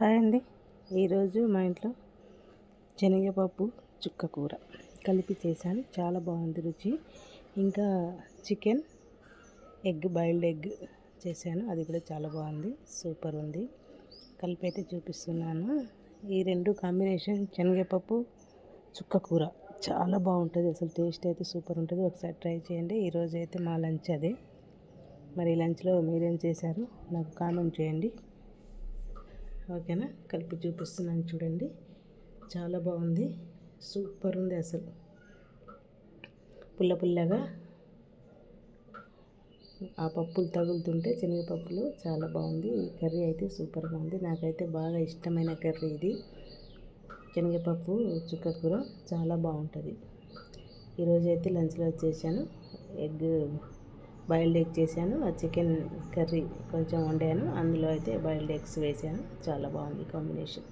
Hi అండి. ఈరోజు మా ఇంట్లో శనగపప్పు చుక్క కూర కలిపి చేశాను. చాలా బాగుంది రుచి. ఇంకా చికెన్ ఎగ్ బాయిల్డ్ ఎగ్ చేశాను. అది కూడా చాలా బాగుంది. సూపర్ ఉంది. కలిపి అయితే చూపిస్తున్నాను. ఈ రెండు కాంబినేషన్ శనగపప్పు చుక్క కూర చాలా బాగుంటుంది. అసలు టేస్ట్ అయితే సూపర్ ఉంటుంది. ఒకసారి ట్రై చేయండి. ఈరోజు అయితే మా లంచ్ అదే. మరి లంచ్లో మీరేం చేశారు? నాకు కామెంట్ చేయండి. ఓకేనా? కలిపి చూపిస్తున్నాను చూడండి. చాలా బాగుంది. సూపర్ ఉంది అసలు. పుల్ల పుల్లగా ఆ పప్పులు తగులుతుంటే శనగపప్పులు చాలా బాగుంది. ఈ కర్రీ అయితే సూపర్గా ఉంది. నాకైతే బాగా ఇష్టమైన కర్రీ ఇది. శనగపప్పు చుక్క కూర చాలా బాగుంటుంది. ఈరోజైతే లంచ్లో వచ్చేసాను ఎగ్ బాయిల్డ్ ఎగ్ చేశాను ఆ చికెన్ కర్రీ కొంచెం వండాను అందులో అయితే బాయిల్డ్ ఎగ్స్ వేసాను చాలా బాగుంది కాంబినేషన్.